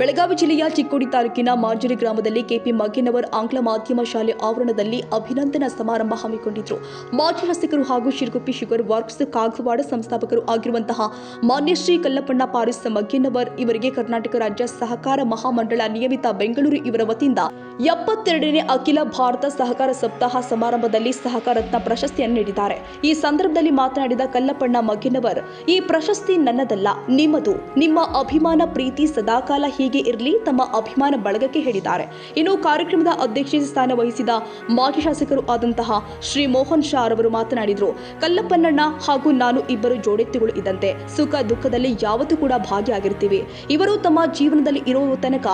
ಬೆಳಗಾವಿ ಜಿಲ್ಲೆಯ ಚಿಕ್ಕೋಡಿ ತಾಲೂಕಿನ ಮಾಂಜುರಿ ಗ್ರಾಮದಲ್ಲಿ ಕೆಪಿ ಮಗ್ಗಿನವರ್ ಆಂಗ್ಲ ಮಾಧ್ಯಮ ಶಾಲೆ ಆವರಣದಲ್ಲಿ ಅಭಿನಂದನಾ ಸಮಾರಂಭ ಹಮ್ಮಿಕೊಂಡಿದ್ರು. ಮಾಜಿ ಶಾಸಕರು ಹಾಗೂ ಶಿರಗುಪ್ಪಿ ಶುಗರ್ ವರ್ಕ್ಸ್ ಕಾಗವಾಡ ಸಂಸ್ಥಾಪಕರು ಆಗಿರುವಂತಹ ಮಾನ್ಯ ಶ್ರೀ ಕಲ್ಲಪ್ಪಣ್ಣ ಪಾರಿಸ್ ಮಗ್ಗಿನವರ್ ಇವರಿಗೆ ಕರ್ನಾಟಕ ರಾಜ್ಯ ಸಹಕಾರ ಮಹಾಮಂಡಳ ನಿಯಮಿತ ಬೆಂಗಳೂರು ಇವರ ವತಿಯಿಂದ ಎಪ್ಪತ್ತೆರಡನೇ ಅಖಿಲ ಭಾರತ ಸಹಕಾರ ಸಪ್ತಾಹ ಸಮಾರಂಭದಲ್ಲಿ ಸಹಕಾರ ರತ್ನ ಪ್ರಶಸ್ತಿಯನ್ನು ನೀಡಿದ್ದಾರೆ. ಈ ಸಂದರ್ಭದಲ್ಲಿ ಮಾತನಾಡಿದ ಕಲ್ಲಪ್ಪಣ್ಣ ಮಗ್ಗಿನವರ್, ಈ ಪ್ರಶಸ್ತಿ ನನ್ನದಲ್ಲ, ನಿಮ್ಮದು. ನಿಮ್ಮ ಅಭಿಮಾನ, ಪ್ರೀತಿ ಸದಾಕಾಲ ಹೀಗೆ ಇರಲಿ ತಮ್ಮ ಅಭಿಮಾನ ಬಳಗಕ್ಕೆ ಹೇಳಿದ್ದಾರೆ. ಇನ್ನು ಕಾರ್ಯಕ್ರಮದ ಅಧ್ಯಕ್ಷ ಸ್ಥಾನ ವಹಿಸಿದ ಮಾಜಿ ಶಾಸಕರು ಆದಂತಹ ಶ್ರೀ ಮೋಹನ್ ಶಾ ರವರು ಮಾತನಾಡಿದರು, ಕಲ್ಲಪ್ಪನಣ್ಣ ಹಾಗೂ ನಾನು ಇಬ್ಬರು ಜೋಡೆತ್ತಿಗಳು ಇದ್ದಂತೆ ಸುಖ ದುಃಖದಲ್ಲಿ ಯಾವತ್ತೂ ಕೂಡ ಭಾಗಿಯಾಗಿರ್ತೀವಿ. ಇವರು ತಮ್ಮ ಜೀವನದಲ್ಲಿ ಇರುವ ತನಕ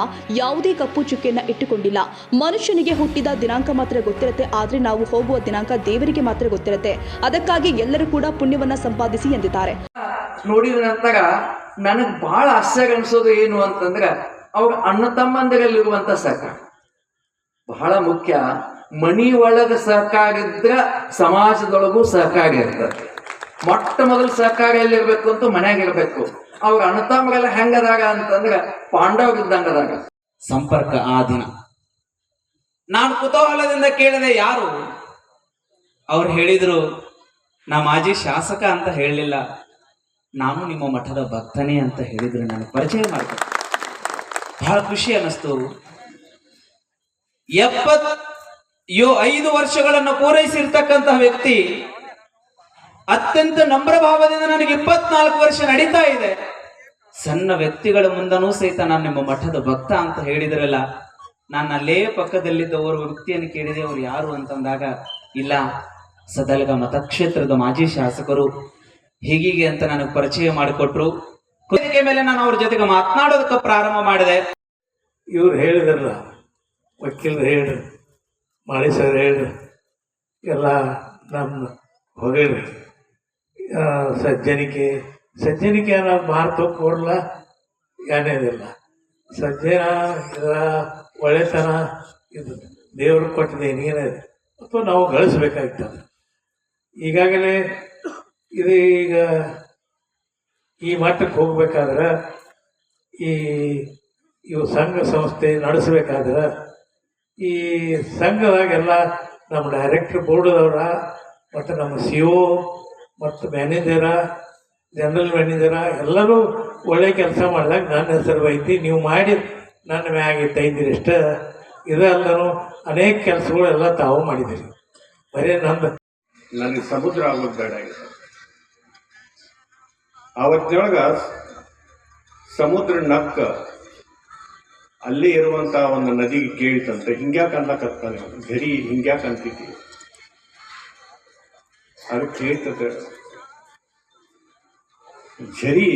ಯಾವುದೇ ಕಪ್ಪು ಚುಕ್ಕೆಯನ್ನ ಇಟ್ಟುಕೊಂಡಿಲ್ಲ. ಮನುಷ್ಯನಿಗೆ ಹುಟ್ಟಿದ ದಿನಾಂಕ ಮಾತ್ರ ಗೊತ್ತಿರುತ್ತೆ, ಆದ್ರೆ ನಾವು ಹೋಗುವ ದಿನಾಂಕ ದೇವರಿಗೆ ಮಾತ್ರ ಗೊತ್ತಿರುತ್ತೆ. ಅದಕ್ಕಾಗಿ ಎಲ್ಲರೂ ಕೂಡ ಪುಣ್ಯವನ್ನ ಸಂಪಾದಿಸಿ ಎಂದಿದ್ದಾರೆ. ನೋಡಿದ ನಂತರ ನನಗೆ ಬಹಳ ಆಶ್ಚರ್ಯ ಅನಿಸೋದು ಏನು ಅಂತಂದ್ರೆ ಅವ್ರ ಅಣ್ಣ ತಮ್ಮಂದಿರಲ್ಲಿರುವಂತ ಸಹಕಾರ ಬಹಳ ಮುಖ್ಯ. ಮನಿ ಒಳಗ ಸಹಕಾರ ಇದ್ರ ಸಮಾಜದೊಳಗೂ ಸಹಕಾರ ಇರ್ತದೆ. ಮೊಟ್ಟ ಮೊದಲು ಸಹಕಾರ ಎಲ್ಲಿರ್ಬೇಕು ಅಂತ ಮನ್ಯಾಗ ಇರ್ಬೇಕು. ಅವ್ರ ಅಣ್ಣ ತಮ್ಮರೆಲ್ಲ ಹೆಂಗದಾಗ ಅಂತಂದ್ರೆ ಪಾಂಡವ್ರು ಇದ್ದಂಗದಾಗ. ಸಂಪರ್ಕ ಆ ದಿನ. ನಾನು ಕುತೂಹಲದಿಂದ ಕೇಳಿದೆ ಯಾರು? ಅವ್ರು ಹೇಳಿದ್ರು ನಾ ಮಾಜಿ ಶಾಸಕ ಅಂತ ಹೇಳಲಿಲ್ಲ. ನಾನು ನಿಮ್ಮ ಮಠದ ಭಕ್ತನೇ ಅಂತ ಹೇಳಿದ್ರೆ ನಾನು ಪರಿಚಯ ಮಾಡ್ತೇನೆ. ಬಹಳ ಖುಷಿ ಅನ್ನಿಸ್ತು. ಎಪ್ಪತ್, ಯೋ, ಐದು ವರ್ಷಗಳನ್ನು ಪೂರೈಸಿರ್ತಕ್ಕಂತಹ ವ್ಯಕ್ತಿ ಅತ್ಯಂತ ನಮ್ರ ಭಾವದಿಂದ ನನಗೆ ಇಪ್ಪತ್ನಾಲ್ಕು ವರ್ಷ ನಡೀತಾ ಇದೆ. ಸಣ್ಣ ವ್ಯಕ್ತಿಗಳ ಮುಂದನೂ ಸಹಿತ ನಾನು ನಿಮ್ಮ ಮಠದ ಭಕ್ತ ಅಂತ ಹೇಳಿದ್ರಲ್ಲ, ನಾನು ಅಲ್ಲೇ ಪಕ್ಕದಲ್ಲಿದ್ದ ಓರ್ವ ವ್ಯಕ್ತಿಯನ್ನು ಕೇಳಿದೆ, ಅವ್ರು ಯಾರು ಅಂತಂದಾಗ, ಇಲ್ಲ, ಸದಲ್ಗ ಮತಕ್ಷೇತ್ರದ ಮಾಜಿ ಶಾಸಕರು ಹೀಗೀಗೆ ಅಂತ ನನಗೆ ಪರಿಚಯ ಮಾಡಿಕೊಟ್ರು. ವೇದಿಕೆ ಮೇಲೆ ನಾನು ಅವ್ರ ಜೊತೆಗೆ ಮಾತನಾಡೋದಕ್ಕೆ ಪ್ರಾರಂಭ ಮಾಡಿದೆ. ಇವ್ರು ಹೇಳಿದ್ರಲ್ಲ ವಕೀಲರು ಹೇಳ್ರಿ ಮಾಳಿ ಸರ್ ಹೇಳ್ರಿ ಎಲ್ಲ ನಮ್ಮ ಹೊಗಳ್ರಿ. ಆ, ಸಜ್ಜನಿಕೆ ಸಜ್ಜನಿಕೆ ಅನ್ನೋದು ಮಾರ್ತ ಕೊಡಲ್ಲ ಏನೇನಿಲ್ಲ. ಸಜ್ಜನ ಇದ ಒಳ್ಳೆತನ ಇದು ದೇವರು ಕೊಟ್ಟಿದೆ ನೀನೇ. ಅಥವಾ ನಾವು ಗಳಿಸ್ಬೇಕಾಗ್ತದೆ ಈಗಾಗಲೇ ಇದು ಈಗ ಈ ಮಟ್ಟಕ್ಕೆ ಹೋಗ್ಬೇಕಾದ್ರೆ ಈ ಇವು ಸಂಘ ಸಂಸ್ಥೆ ನಡೆಸಬೇಕಾದ್ರೆ ಈ ಸಂಘದಾಗೆಲ್ಲ ನಮ್ಮ ಡೈರೆಕ್ಟ್ರ್ ಬೋರ್ಡ್ದವ್ರ ಮತ್ತು ನಮ್ಮ ಸಿ ಒ ಮತ್ತು ಮ್ಯಾನೇಜರ ಜನರಲ್ ಮ್ಯಾನೇಜರ ಎಲ್ಲರೂ ಒಳ್ಳೆ ಕೆಲಸ ಮಾಡಿದಾಗ ನನ್ನ ಹೆಸರು ಐತಿ ನೀವು ಮಾಡಿ ನನ್ನ ಮ್ಯಾಗ ಇದ್ದೈದಿರಿ ಇಷ್ಟ ಇದೆಲ್ಲನೂ ಅನೇಕ ಕೆಲಸಗಳೆಲ್ಲ ತಾವು ಮಾಡಿದ್ದೀರಿ. ಬರೀ ನಂದು. ನನಗೆ ಸಮುದ್ರ ಆಗೋದು ಬೇಡ ಆವತ್ತಿನೊಳಗ ಸಮುದ್ರ ನಕ್ಕ ಅಲ್ಲಿ ಇರುವಂತ ಒಂದು ನದಿಗೆ ಕೇಳಿತಂತೆ. ಹಿಂಗ್ಯಾಕ ಅನ್ಲಕತ್ತಾನೆ? ಗರಿ ಹಿಂಗ್ಯಾಕ ಅಂತಿದ್ದಿ ಅದು ಕೇಳ್ತದೆ ಝರಿ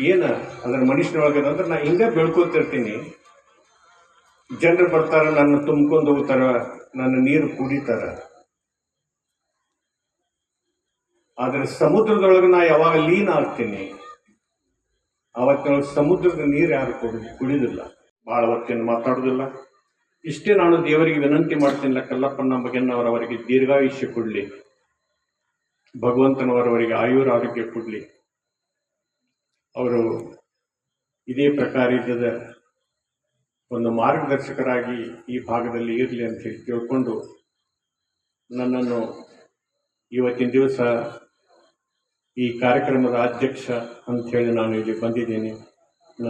ಏನ ಅದ್ರ ಮನುಷ್ಯನೊಳಗದ ಅಂದ್ರೆ ನಾ ಹಿಂಗ ಬೆಳ್ಕೊತಿರ್ತೀನಿ. ಜನರು ಬರ್ತಾರ, ನನ್ನ ತುಂಬ್ಕೊಂಡು ಹೋಗ್ತಾರ, ನನ್ನ ನೀರು ಕುಡಿತಾರ. ಆದ್ರೆ ಸಮುದ್ರದೊಳಗೆ ನಾ ಯಾವಾಗ ಲೀನ ಆಗ್ತೀನಿ? ಅವತ್ತಿನೊಳಗೆ ಸಮುದ್ರದ ನೀರು ಯಾರು ಕುಡಿ, ಕುಡಿದಿಲ್ಲ. ಭಾಳ ಹೊತ್ತಿನ ಮಾತಾಡೋದಿಲ್ಲ. ಇಷ್ಟೇ ನಾನು ದೇವರಿಗೆ ವಿನಂತಿ ಮಾಡ್ತೀನಿ ಕಲ್ಲಪ್ಪನ ಬಗೆನ್ನವರವರಿಗೆ ದೀರ್ಘಾಯುಷ್ಯ ಕೊಡಲಿ. ಭಗವಂತನವರವರಿಗೆ ಆಯುರ ಆರೋಗ್ಯ ಕೊಡಲಿ. ಅವರು ಇದೇ ಪ್ರಕಾರ ಇದ್ದದ ಒಂದು ಮಾರ್ಗದರ್ಶಕರಾಗಿ ಈ ಭಾಗದಲ್ಲಿ ಇರಲಿ ಅಂತ ಹೇಳಿ ತಿಳ್ಕೊಂಡು ನನ್ನನ್ನು ಇವತ್ತಿನ ದಿವಸ ಈ ಕಾರ್ಯಕ್ರಮದ ಅಧ್ಯಕ್ಷ ಅಂತ ಹೇಳಿ ನಾನು ಇಲ್ಲಿ ಬಂದಿದ್ದೀನಿ.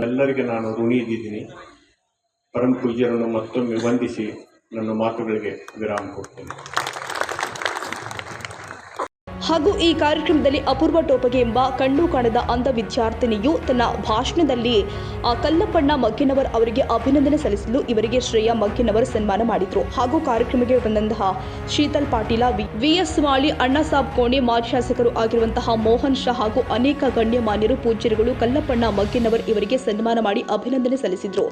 ಎಲ್ಲರಿಗೆ ನಾನು ಋಣಿ ಇದ್ದಿದ್ದೀನಿ. ಪರಮ ಪೂಜ್ಯರನ್ನು ಮತ್ತೊಮ್ಮೆ ವಂದಿಸಿ ನನ್ನ ಮಾತುಗಳಿಗೆ ವಿರಾಮ ಕೊಡ್ತೇನೆ. ಹಾಗೂ ಈ ಕಾರ್ಯಕ್ರಮದಲ್ಲಿ ಅಪೂರ್ವ ಟೋಪಗೆ ಎಂಬ ಕಣ್ಣು ಕಾಣದ ಅಂಧ ವಿದ್ಯಾರ್ಥಿನಿಯು ತನ್ನ ಭಾಷಣದಲ್ಲಿ ಕಲ್ಲಪ್ಪಣ್ಣ ಮಗ್ಗಿನವರ್ ಅವರಿಗೆ ಅಭಿನಂದನೆ ಸಲ್ಲಿಸಲು ಇವರಿಗೆ ಶ್ರೇಯ ಮಗ್ಗಿನವರ್ ಸನ್ಮಾನ ಮಾಡಿದರು. ಹಾಗೂ ಕಾರ್ಯಕ್ರಮಕ್ಕೆ ಬಂದಂತಹ ಶೀತಲ್ ಪಾಟೀಲ, ವಿ ಎಸ್ ಮಾಳಿ ಅಣ್ಣಸಾಬ್ ಕೋಣೆ ಮಾಜಿ ಶಾಸಕರು ಆಗಿರುವಂತಹ ಮೋಹನ್ ಶಾ ಹಾಗೂ ಅನೇಕ ಗಣ್ಯಮಾನ್ಯರು ಪೂಜ್ಯರುಗಳು ಕಲ್ಲಪ್ಪಣ್ಣ ಮಗ್ಗಿನವರ್ ಇವರಿಗೆ ಸನ್ಮಾನ ಮಾಡಿ ಅಭಿನಂದನೆ ಸಲ್ಲಿಸಿದ್ರು.